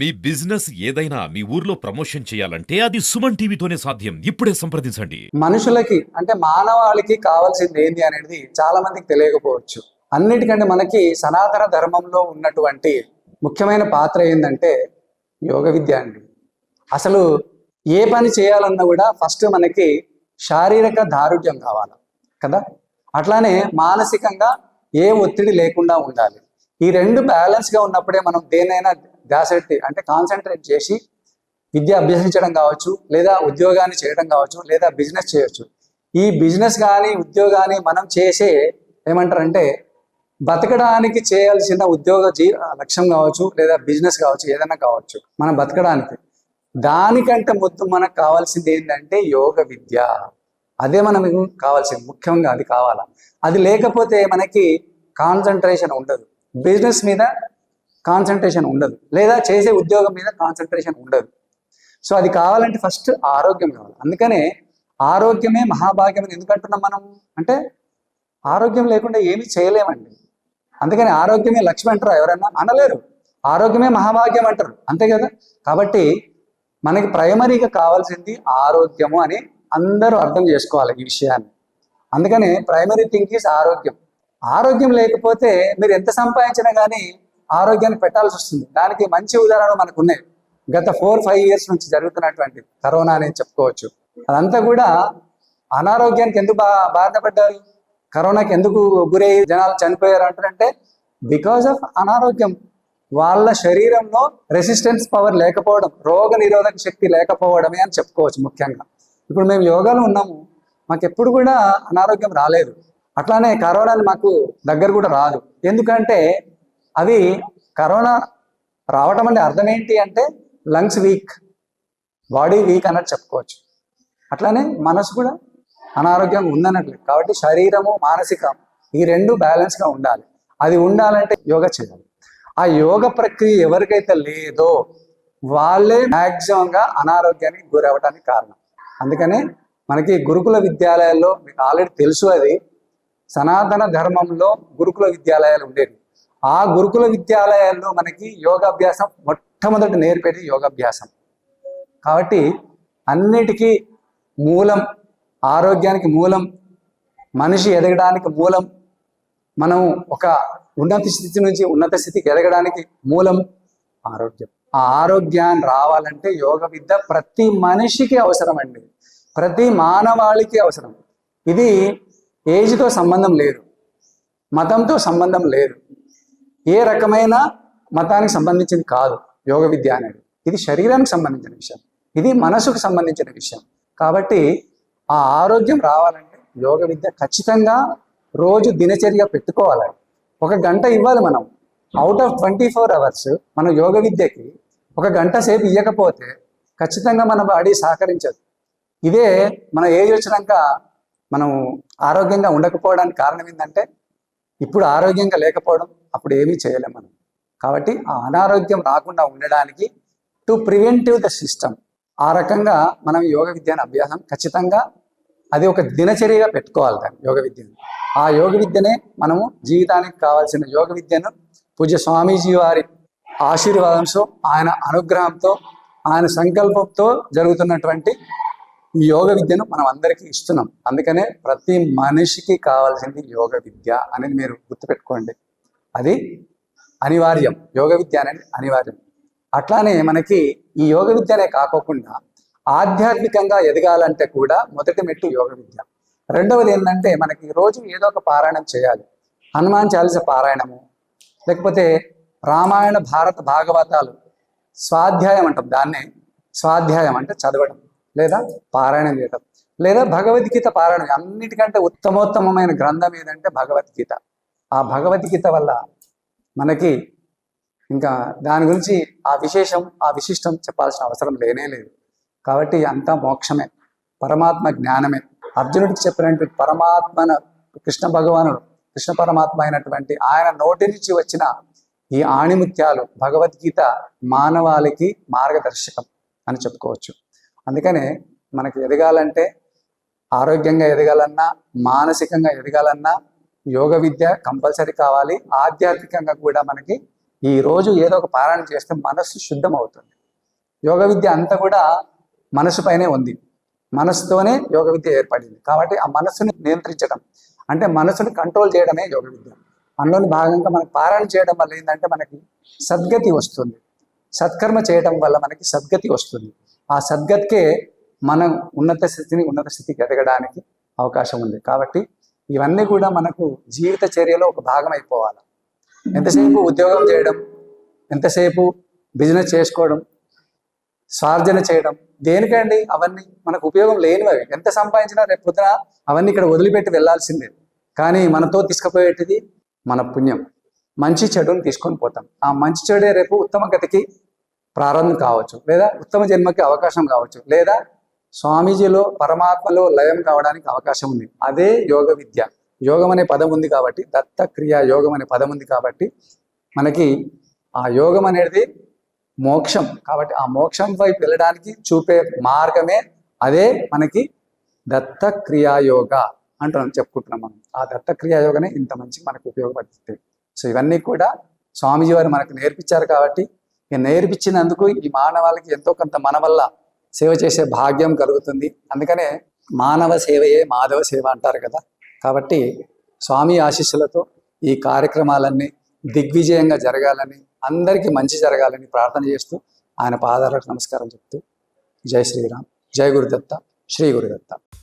మీ business ఏదైనా మీ ఊర్లో promotion చేయాలంటే అది సుమన్ టీవీతోనే సాధ్యం. ఇప్పుడే సంప్రదించండి. మనుషులకి అంటే మానవాళికి కావాల్సింది ఏంది అనేది చాలా మందికి తెలియకపోవచ్చు. అన్నిటికంటే మనకి సనాతన ధర్మంలో ఉన్నటువంటి ముఖ్యమైన పాత్ర ఏంటంటే యోగ విద్య అండి. అసలు ఏ పని చేయాలన్నా కూడా ఫస్ట్ మనకి శారీరక దారుఢ్యం కావాలి కదా? అట్లానే మానసికంగా ఏ ఒత్తిడి లేకుండా ఉండాలి. ఈ రెండు బ్యాలెన్స్గా గా ఉన్నప్పుడే మనం దేనైనా ధ్యాస పెట్టి అంటే కాన్సన్ట్రేట్ చేసి విద్య అభ్యసించడం కావచ్చు లేదా ఉద్యోగాన్ని చేయడం కావచ్చు లేదా బిజినెస్ చేయొచ్చు. ఈ బిజినెస్ కానీ ఉద్యోగాన్ని మనం చేసే ఏమంటారంటే బతకడానికి చేయాల్సిన ఉద్యోగ జీ లక్ష్యం కావచ్చు లేదా బిజినెస్ కావచ్చు ఏదైనా కావచ్చు మనం బతకడానికి. దానికంటే ముందు మనకు కావాల్సింది ఏంటంటే యోగ విద్య. అదే మనకు కావాల్సింది ముఖ్యంగా అది కావాలా. అది లేకపోతే మనకి కాన్సన్ట్రేషన్ ఉండదు. బిజినెస్ మీద కాన్సన్ట్రేషన్ ఉండదు. లేదా చేసే ఉద్యోగం మీద కాన్సన్ట్రేషన్ ఉండదు. సో అది కావాలంటే ఫస్ట్ ఆరోగ్యం కావాలి. అందుకనే ఆరోగ్యమే మహాభాగ్యం అని మనం? అంటే ఆరోగ్యం లేకుండా ఏమీ చేయలేమండి. అందుకని ఆరోగ్యమే లక్ష్మి అంటారా? ఎవరన్నా? అనలేరు. ఆరోగ్యమే మహాభాగ్యం అంటారు. అంతే కదా? కాబట్టి మనకి ప్రైమరీగా కావాల్సింది ఆరోగ్యము అని అందరూ అర్థం చేసుకోవాలి ఈ విషయాన్ని. అందుకనే ప్రైమరీ థింగ్ ఈజ్ ఆరోగ్యం. ఆరోగ్యం లేకపోతే మీరు ఎంత సంపాదించినా కానీ ఆరోగ్యాన్ని పెట్టాల్సి వస్తుంది. దానికి మంచి ఉదాహరణలు మనకు ఉన్నాయి. గత ఫోర్ ఫైవ్ ఇయర్స్ నుంచి జరుగుతున్నటువంటి కరోనా అనేది చెప్పుకోవచ్చు. అదంతా కూడా అనారోగ్యానికి ఎందుకు బా బాధపడ్డారు? కరోనాకి ఎందుకు గురయ్యి జనాలు చనిపోయారు అంటారంటే బికాస్ ఆఫ్ అనారోగ్యం. వాళ్ళ శరీరంలో రెసిస్టెన్స్ పవర్ లేకపోవడం రోగ నిరోధక శక్తి లేకపోవడమే అని చెప్పుకోవచ్చు ముఖ్యంగా. ఇప్పుడు మేము యోగాలో ఉన్నాము. మాకు ఎప్పుడు కూడా అనారోగ్యం రాలేదు. అట్లానే కరోనాని మాకు దగ్గర కూడా రాదు. ఎందుకంటే అవి కరోనా రావటం అంటే అర్థం ఏంటి అంటే లంగ్స్ వీక్ బాడీ వీక్ అన్నట్టు చెప్పుకోవచ్చు. అట్లానే మనసు కూడా అనారోగ్యంగా ఉందన్నట్లు. కాబట్టి శరీరము మానసికం ఈ రెండు బ్యాలెన్స్గా ఉండాలి. అది ఉండాలంటే యోగా చేయాలి. ఆ యోగ ప్రక్రియ ఎవరికైతే లేదో వాళ్ళే మ్యాక్సిమంగా అనారోగ్యానికి గురవడానికి కారణం. అందుకనే మనకి గురుకుల విద్యాలయాల్లో మీకు ఆల్రెడీ తెలుసు అది. సనాతన ధర్మంలో గురుకుల విద్యాలయాలు ఉండేవి. ఆ గురుకుల విద్యాలయాల్లో మనకి యోగాభ్యాసం మొట్టమొదటి నేర్పేది యోగాభ్యాసం. కాబట్టి అన్నిటికీ మూలం ఆరోగ్యానికి మూలం మనిషి ఎదగడానికి మూలం మనం ఒక ఉన్నత స్థితి నుంచి ఉన్నత స్థితికి ఎదగడానికి మూలం ఆరోగ్యం. ఆ ఆరోగ్యాన్ని రావాలంటే యోగ విద్య ప్రతి మనిషికి అవసరం అండి ప్రతి మానవాళికి అవసరం. ఇది ఏజ్తో సంబంధం లేదు. మతంతో సంబంధం లేదు. ఏ రకమైన మతానికి సంబంధించింది కాదు యోగ విద్య అనేది. ఇది శరీరానికి సంబంధించిన విషయం. ఇది మనసుకు సంబంధించిన విషయం. కాబట్టి ఆ ఆరోగ్యం రావాలంటే యోగ విద్య ఖచ్చితంగా రోజు దినచర్య పెట్టుకోవాలి. ఒక గంట ఇవ్వాలి మనం. Out of twenty four hours మనం యోగ విద్యకి ఒక గంట సేపు ఇవ్వకపోతే ఖచ్చితంగా మన బాడీ సహకరించదు. ఇదే మన ఏజ్ వచ్చినాక మనం ఆరోగ్యంగా ఉండకపోవడానికి కారణం ఏంటంటే ఇప్పుడు ఆరోగ్యంగా లేకపోవడం అప్పుడు ఏమీ చేయలేం మనం. కాబట్టి ఆ అనారోగ్యం రాకుండా ఉండడానికి టు ప్రివెంటివ్ ద సిస్టమ్ ఆ రకంగా మనం యోగ విద్యను అభ్యాసం ఖచ్చితంగా అది ఒక దినచర్యగా పెట్టుకోవాలి దాన్ని యోగ విద్యను. ఆ యోగ విద్యనే మనము జీవితానికి కావాల్సిన యోగ విద్యను పూజ్య స్వామీజీ వారి ఆశీర్వాదంతో ఆయన అనుగ్రహంతో ఆయన సంకల్పంతో జరుగుతున్నటువంటి ఈ యోగ విద్యను మనం అందరికీ ఇస్తున్నాం. అందుకనే ప్రతి మనిషికి కావాల్సింది యోగ విద్య అనేది మీరు గుర్తుపెట్టుకోండి. అది అనివార్యం. యోగ విద్య అనేది అనివార్యం. అట్లానే మనకి ఈ యోగ విద్యనే కాకోకుండా ఆధ్యాత్మికంగా ఎదగాలంటే కూడా మొదటి మెట్టు యోగ విద్య. రెండవది ఏంటంటే మనకి రోజు ఏదో ఒక పారాయణం చేయాలి. హనుమాన్ చాలీస పారాయణము లేకపోతే రామాయణ భారత భాగవతాలు స్వాధ్యాయం అంటాం. దాన్నే స్వాధ్యాయం అంటే చదవడం. లేదా పారాయణం చేయటం లేదా భగవద్గీత పారాయణం అన్నిటికంటే ఉత్తమోత్తమమైన గ్రంథం ఏదంటే భగవద్గీత ఆ భగవద్గీత వల్ల మనకి ఇంకా దాని గురించి ఆ విశేషం ఆ విశిష్టం చెప్పాల్సిన అవసరం లేనే లేదు. కాబట్టి అంతా మోక్షమే పరమాత్మ జ్ఞానమే. అర్జునుడికి చెప్పినటువంటి పరమాత్మన కృష్ణ భగవానుడు కృష్ణ పరమాత్మ అయినటువంటి ఆయన నోటి నుంచి వచ్చిన ఈ ఆణిముత్యాలు భగవద్గీత మానవాళికి మార్గదర్శకం అని చెప్పుకోవచ్చు. అందుకనే మనకి ఎదగాలంటే ఆరోగ్యంగా ఎదగాలన్నా మానసికంగా ఎదగాలన్నా యోగ విద్య కంపల్సరీ కావాలి. ఆధ్యాత్మికంగా కూడా మనకి ఈ రోజు ఏదో ఒక పారాయణ చేస్తే మనస్సు శుద్ధం అవుతుంది యోగ విద్య అంతా కూడా మనసు పైనే ఉంది. మనసుతోనే యోగ విద్య ఏర్పడింది. కాబట్టి ఆ మనస్సుని నియంత్రించడం. అంటే మనసుని కంట్రోల్ చేయడమే యోగ విద్య. అందులోని భాగంగా మనకు పారాయణ చేయడం వల్ల ఏంటంటే మనకి సద్గతి వస్తుంది. సత్కర్మ చేయడం వల్ల మనకి సద్గతి వస్తుంది. ఆ సద్గతికే మనం ఉన్నత స్థితిని ఉన్నత స్థితికి ఎదగడానికి అవకాశం ఉంది. కాబట్టి ఇవన్నీ కూడా మనకు జీవిత చర్యలో ఒక భాగం అయిపోవాలి. ఎంతసేపు ఉద్యోగం చేయడం ఎంతసేపు బిజినెస్ చేసుకోవడం స్వార్జన చేయడం దేనికండి అవన్నీ మనకు ఉపయోగం లేనివి అవి ఎంత సంపాదించినా రేపు పొద్దున అవన్నీ ఇక్కడ వదిలిపెట్టి వెళ్ళాల్సిందే. కానీ మనతో తీసుకుపోయేటిది మన పుణ్యం. మంచి చెడుని తీసుకొని పోతాం. ఆ మంచి చెడే రేపు ఉత్తమ గతికి ప్రారంభం కావచ్చు లేదా ఉత్తమ జన్మకి అవకాశం కావచ్చు లేదా స్వామీజీలో పరమాత్మలో లయం కావడానికి అవకాశం ఉంది. అదే యోగ విద్య. యోగం అనే పదం ఉంది కాబట్టి దత్త క్రియ యోగం అనే పదం ఉంది కాబట్టి మనకి ఆ యోగం అనేది మోక్షం కాబట్టి ఆ మోక్షం వైపు వెళ్ళడానికి చూపే మార్గమే అదే మనకి దత్త క్రియాయోగ అంటున్నాం చెప్పుకుంటున్నాం మనం. ఆ దత్త క్రియాయోగనే ఇంత మంచి మనకు ఉపయోగపడుతుంది. సో ఇవన్నీ కూడా స్వామీజీ వారు మనకు నేర్పించారు కాబట్టి నేర్పించినందుకు ఈ మానవాళికి ఎంతో కొంత మన వల్ల సేవ చేసే భాగ్యం కలుగుతుంది. అందుకనే మానవ సేవయే మాధవ సేవ అంటారు కదా. కాబట్టి స్వామి ఆశీస్సులతో ఈ కార్యక్రమాలన్నీ దిగ్విజయంగా జరగాలని అందరికీ మంచి జరగాలని ప్రార్థన చేస్తూ ఆయన పాదాలకు నమస్కారం చెప్తూ జై శ్రీరామ్. జై గురుదత్త. శ్రీ గురుదత్త.